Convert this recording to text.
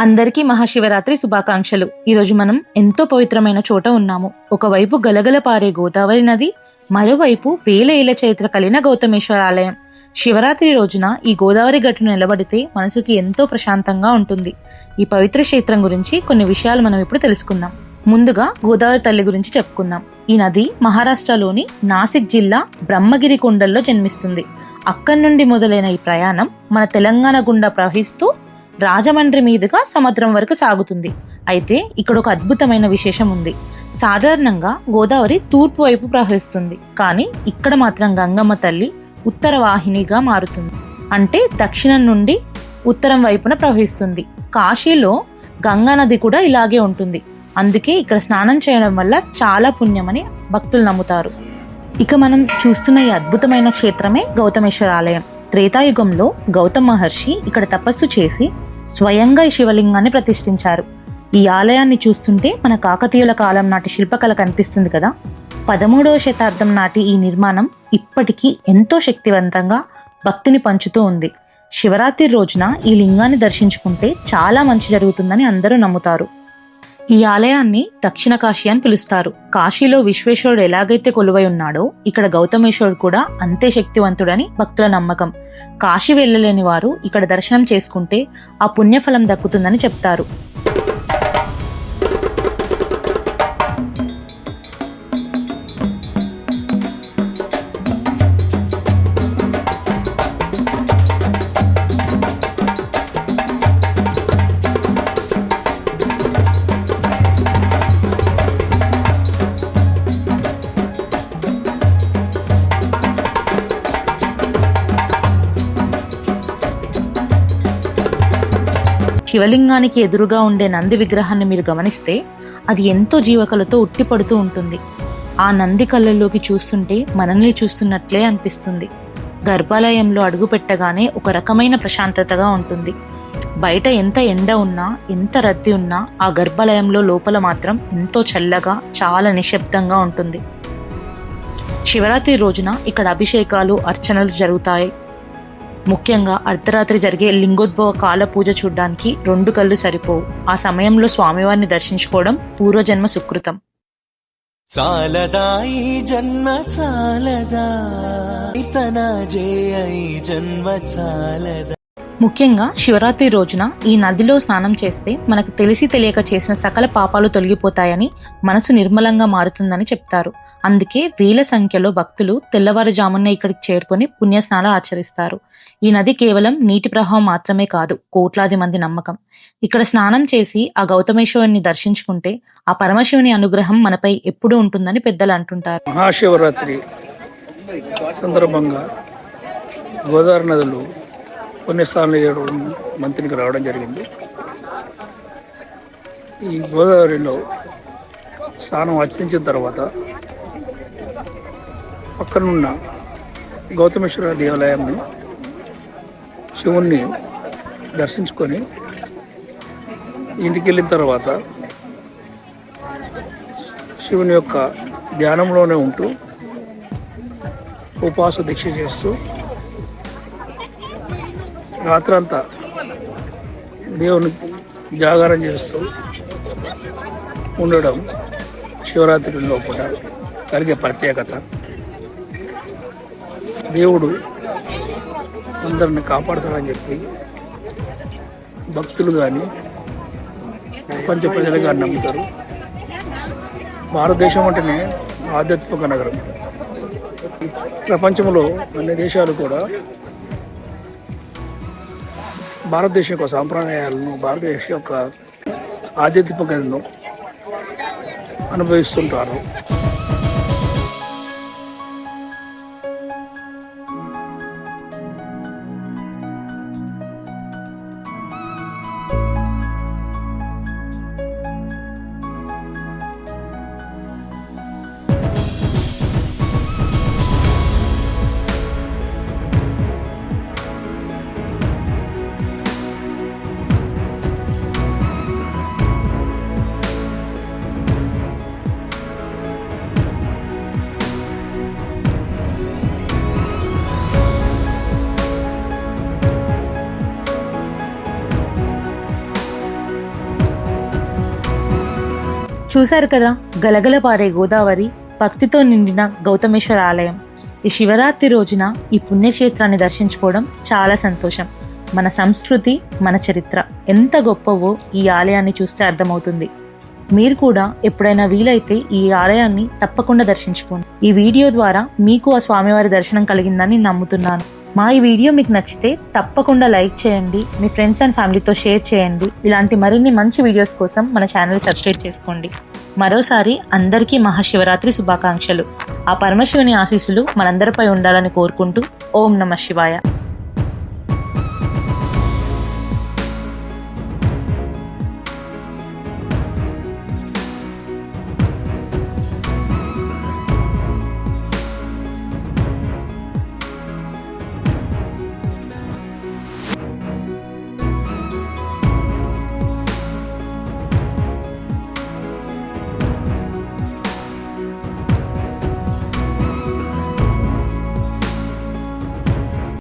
అందరికీ మహాశివరాత్రి శుభాకాంక్షలు. ఈరోజు మనం ఎంతో పవిత్రమైన చోట ఉన్నాము. ఒకవైపు గలగల పారే గోదావరి నది మరోవైపు వేల ఏళ్ళ చరిత్ర కలిగిన గౌతమేశ్వర ఆలయం. శివరాత్రి రోజున ఈ గోదావరి గట్టును నిలబడితే మనసుకి ఎంతో ప్రశాంతంగా ఉంటుంది. ఈ పవిత్ర క్షేత్రం గురించి కొన్ని విషయాలు మనం ఇప్పుడు తెలుసుకుందాం. ముందుగా గోదావరి తల్లి గురించి చెప్పుకుందాం. ఈ నది మహారాష్ట్రలోని నాసిక్ జిల్లా బ్రహ్మగిరి కొండల్లో జన్మిస్తుంది. అక్కడి నుండి మొదలైన ఈ ప్రయాణం మన తెలంగాణ గుండా ప్రవహిస్తూ రాజమండ్రి మీదుగా సముద్రం వరకు సాగుతుంది. అయితే ఇక్కడ ఒక అద్భుతమైన విశేషం ఉంది. సాధారణంగా గోదావరి తూర్పు వైపు ప్రవహిస్తుంది. కానీ ఇక్కడ మాత్రం గంగమ్మ తల్లి ఉత్తర వాహినిగా మారుతుంది. అంటే దక్షిణం నుండి ఉత్తరం వైపున ప్రవహిస్తుంది. కాశీలో గంగా నది కూడా ఇలాగే ఉంటుంది. అందుకే ఇక్కడ స్నానం చేయడం వల్ల చాలా పుణ్యమని భక్తులు నమ్ముతారు. ఇక మనం చూస్తున్న ఈ అద్భుతమైన క్షేత్రమే గౌతమేశ్వర ఆలయం. త్రేతాయుగంలో గౌతమ మహర్షి ఇక్కడ తపస్సు చేసి స్వయంగా ఈ శివలింగాన్ని ప్రతిష్ఠించారు. ఈ ఆలయాన్ని చూస్తుంటే మన కాకతీయుల కాలం నాటి శిల్పకళ కనిపిస్తుంది కదా. పదమూడవ శతాబ్దం నాటి ఈ నిర్మాణం ఇప్పటికీ ఎంతో శక్తివంతంగా భక్తిని పంచుతూ ఉంది. శివరాత్రి రోజున ఈ లింగాన్ని దర్శించుకుంటే చాలా మంచి జరుగుతుందని అందరూ నమ్ముతారు. ఈ ఆలయాన్ని దక్షిణ కాశీ అని పిలుస్తారు. కాశీలో విశ్వేశ్వరుడు ఎలాగైతే కొలువై ఉన్నాడో ఇక్కడ గౌతమేశ్వరుడు కూడా అంతే శక్తివంతుడని భక్తుల నమ్మకం. కాశీ వెళ్ళలేని వారు ఇక్కడ దర్శనం చేసుకుంటే ఆ పుణ్యఫలం దక్కుతుందని చెప్తారు. శివలింగానికి ఎదురుగా ఉండే నంది విగ్రహాన్ని మీరు గమనిస్తే అది ఎంతో జీవకలతో ఉట్టిపడుతూ ఉంటుంది. ఆ నంది కళ్ళల్లోకి చూస్తుంటే మనల్ని చూస్తున్నట్లే అనిపిస్తుంది. గర్భాలయంలో అడుగు పెట్టగానే ఒక రకమైన ప్రశాంతతగా ఉంటుంది. బయట ఎంత ఎండ ఉన్నా ఎంత రద్దీ ఉన్నా ఆ గర్భాలయంలో లోపల మాత్రం ఎంతో చల్లగా చాలా నిశ్శబ్దంగా ఉంటుంది. శివరాత్రి రోజున ఇక్కడ అభిషేకాలు అర్చనలు జరుగుతాయి. ముఖ్యంగా అర్ధరాత్రి జరిగే లింగోద్భవ కాల పూజ చూడ్డానికి రెండు కళ్ళు సరిపోవు. ఆ సమయంలో స్వామివారిని దర్శించుకోవడం పూర్వజన్మ సుకృతం. చాలదా ఈ జన్మ చాలదా జయ జన్మ చాలదా. ముఖ్యంగా శివరాత్రి రోజున ఈ నదిలో స్నానం చేస్తే మనకు తెలిసి తెలియక చేసిన సకల పాపాలు తొలగిపోతాయని మనసు నిర్మలంగా మారుతుందని చెప్తారు. అందుకే వేల సంఖ్యలో భక్తులు తెల్లవారుజామున ఇక్కడికి చేరుకొని పుణ్యస్నానాలు ఆచరిస్తారు. ఈ నది కేవలం నీటి ప్రవాహం మాత్రమే కాదు కోట్లాది మంది నమ్మకం. ఇక్కడ స్నానం చేసి ఆ గౌతమేశ్వరుని దర్శించుకుంటే ఆ పరమశివుని అనుగ్రహం మనపై ఎప్పుడూ ఉంటుందని పెద్దలు అంటుంటారు. మహాశివరాత్రి సందర్భంగా గోదావరి నదులు పుణ్యస్థానాలు చేయడం మంత్రికి రావడం జరిగింది. ఈ గోదావరిలో స్నానం ఆచరించిన తర్వాత పక్కనున్న గౌతమేశ్వర దేవాలయాన్ని శివుణ్ణి దర్శించుకొని ఇంటికి వెళ్ళిన తర్వాత శివుని యొక్క ధ్యానంలోనే ఉంటూ ఉపవాస దీక్ష చేస్తూ రాత్రంతా దేవుని జాగారం చేస్తూ ఉండడం శివరాత్రి లోపల కలిగే ప్రత్యేకత. దేవుడు అందరిని కాపాడతాడని చెప్పి భక్తులు కానీ ప్రపంచ ప్రజలు కానీ నమ్ముతారు. భారతదేశం అంటేనే ఆధ్యాత్మిక నగరం. ప్రపంచంలో అన్ని దేశాలు కూడా భారతదేశం యొక్క సాంప్రదాయాలను భారతదేశం యొక్క ఆధ్యాత్మికతను అనుభవిస్తుంటారు. చూశారు కదా గలగల పారే గోదావరి భక్తితో నిండిన గౌతమేశ్వర ఆలయం. ఈ శివరాత్రి రోజున ఈ పుణ్యక్షేత్రాన్ని దర్శించుకోవడం చాలా సంతోషం. మన సంస్కృతి మన చరిత్ర ఎంత గొప్పవో ఈ ఆలయాన్ని చూస్తే అర్థమవుతుంది. మీరు కూడా ఎప్పుడైనా వీలైతే ఈ ఆలయాన్ని తప్పకుండా దర్శించుకోండి. ఈ వీడియో ద్వారా మీకు ఆ స్వామివారి దర్శనం కలిగిందని నమ్ముతున్నాను. మా ఈ వీడియో మీకు నచ్చితే తప్పకుండా లైక్ చేయండి మీ ఫ్రెండ్స్ అండ్ ఫ్యామిలీతో షేర్ చేయండి. ఇలాంటి మరిన్ని మంచి వీడియోస్ కోసం మన ఛానల్ సబ్స్క్రైబ్ చేసుకోండి. మరోసారి అందరికీ మహాశివరాత్రి శుభాకాంక్షలు. ఆ పరమశివుని ఆశీస్సులు మనందరిపై ఉండాలని కోరుకుంటూ ఓం నమ శివాయ.